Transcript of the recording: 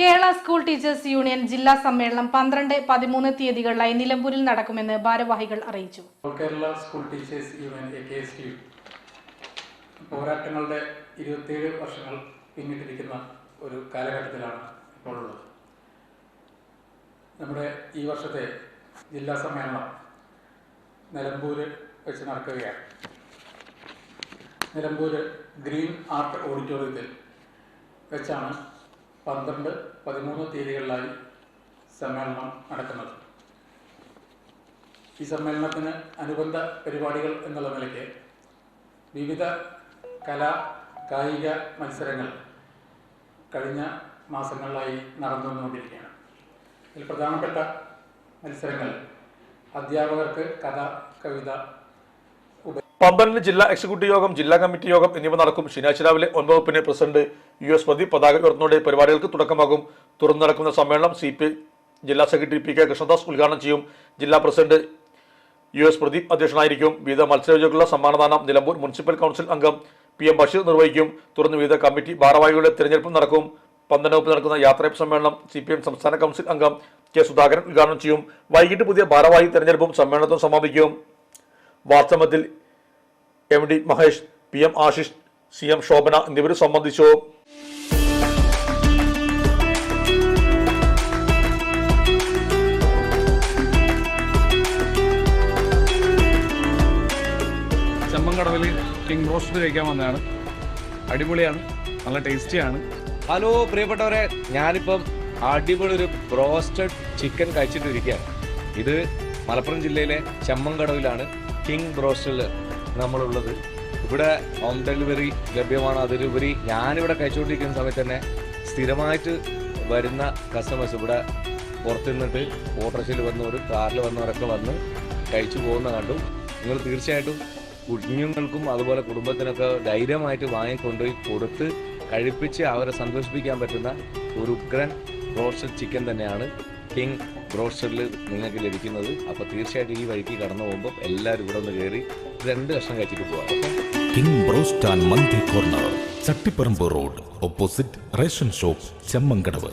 Kerala school teachers union ജില്ലാ സമ്മേളനം പന്ത്രണ്ട് പതിമൂന്ന് തീയതികളിലായി നിലമ്പൂരിൽ നടക്കുമെന്ന് ഭാരവാഹികൾ അറിയിച്ചു. Kerala school teachers union K S T പോരാട്ടങ്ങളുടെ ഇരുപത്തിയേഴ് വർഷങ്ങൾ പിന്നിട്ടിരിക്കുന്ന ഒരു കാലഘട്ടത്തിലാണ് ഇപ്പോൾ ഉള്ളത്. നമ്മുടെ ഈ വർഷത്തെ ജില്ലാ സമ്മേളനം നിലമ്പൂര് വെച്ച് നടക്കുകയാണ്. നിലമ്പൂര് ഗ്രീൻ ആർട്ട് ഓഡിറ്റോറിയത്തിൽ വെച്ചാണ് പന്ത്രണ്ട് പതിമൂന്ന് തീയതികളിലായി സമ്മേളനം നടക്കുന്നത്. ഈ സമ്മേളനത്തിന് അനുബന്ധ പരിപാടികൾ എന്നുള്ള നിലയ്ക്ക് വിവിധ കലാ കായിക മത്സരങ്ങൾ കഴിഞ്ഞ മാസങ്ങളിലായി നടന്നു വന്നുകൊണ്ടിരിക്കുകയാണ് ഇതിൽ പ്രധാനപ്പെട്ട മത്സരങ്ങൾ അധ്യാപകർക്ക് കഥ കവിത പന്ത്രണ്ടിന് ജില്ലാ എക്സിക്യൂട്ടീവ് യോഗം ജില്ലാ കമ്മിറ്റി യോഗം എന്നിവ നടക്കും. ശനിയാഴ്ച രാവിലെ ഒൻപത് വകുപ്പിന് പ്രസിഡന്റ് യു എസ് മതി പതാക ഉയർത്തുന്നതോടെ പരിപാടികൾക്ക് തുടക്കമാകും. തുറന്നു നടക്കുന്ന സമ്മേളനം സി പി ജില്ലാ സെക്രട്ടറി പി കെ കൃഷ്ണദാസ് ഉദ്ഘാടനം ചെയ്യും. ജില്ലാ പ്രസിഡന്റ് യു എസ് പ്രദീപ് അധ്യക്ഷനായിരിക്കും. വിവിധ മത്സരവിജയികളുള്ള സമ്മാനദാനം നിലമ്പൂർ മുനിസിപ്പൽ കൗൺസിൽ അംഗം പി എം ബഷീർ നിർവഹിക്കും. തുടർന്ന് വിവിധ കമ്മിറ്റി ഭാരവാഹികളുടെ തിരഞ്ഞെടുപ്പും നടക്കും. പന്ത്രണ്ട് വകുപ്പ് നടക്കുന്ന യാത്രയപ്പ് സമ്മേളനം സി പി എം സംസ്ഥാന കൗൺസിൽ അംഗം കെ സുധാകരൻ ഉദ്ഘാടനം ചെയ്യും. വൈകിട്ട് പുതിയ ഭാരവാഹി തെരഞ്ഞെടുപ്പും സമ്മേളനത്തും സമാപിക്കും. വാർത്തമത്തിൽ M D Mahesh P M Ashish C M Shobhana എന്നിവർ സംബന്ധിച്ചു. ചെമ്മങ്കടവിൽ കിങ് റോസ്റ്റ് കഴിക്കാൻ വന്നതാണ്. അടിപൊളിയാണ് നല്ല ടേസ്റ്റിയാണ്. ഹലോ പ്രിയപ്പെട്ടവരെ ഞാനിപ്പം അടിപൊളി ഒരു ബ്രോസ്റ്റഡ് ചിക്കൻ കഴിച്ചിട്ടിരിക്കുകയാണ്. ഇത് മലപ്പുറം ജില്ലയിലെ ചെമ്മങ്കടവിലാണ് കിങ് ബ്രോസ്റ്റിൽ നമ്മളുള്ളത്. ഇവിടെ ഹോം ഡെലിവറി ലഭ്യമാണ്. അതിലുപരി ഞാനിവിടെ കഴിച്ചുകൊണ്ടിരിക്കുന്ന സമയത്ത് തന്നെ സ്ഥിരമായിട്ട് വരുന്ന കസ്റ്റമേഴ്സ് ഇവിടെ പുറത്തു നിന്നിട്ട് ഓട്ടോറിക്ഷയിൽ വന്നവർ കാറിൽ വന്നവരൊക്കെ വന്ന് കഴിച്ചു പോകുന്ന കണ്ടു. നിങ്ങൾ തീർച്ചയായിട്ടും കുഞ്ഞുങ്ങൾക്കും അതുപോലെ കുടുംബത്തിനൊക്കെ ധൈര്യമായിട്ട് വാങ്ങിക്കൊണ്ടുപോയി കൊടുത്ത് കഴിപ്പിച്ച് അവരെ സന്തോഷിപ്പിക്കാൻ പറ്റുന്ന ഒരു ഉഗ്രൻ റോസ്റ്റഡ് ചിക്കൻ തന്നെയാണ് കിങ് റോസ്റ്റഡിൽ നിങ്ങൾക്ക് ലഭിക്കുന്നത്. അപ്പോൾ തീർച്ചയായിട്ടും ഈ വഴിക്ക് കടന്നു പോകുമ്പോൾ എല്ലാവരും ഇവിടെ ഒന്ന് കയറി രണ്ട് കഷ്ണം കഴിച്ചിട്ട് പോവാം. King broast mandi corner Chattiparamba road opposite ration shop Chemmankadavu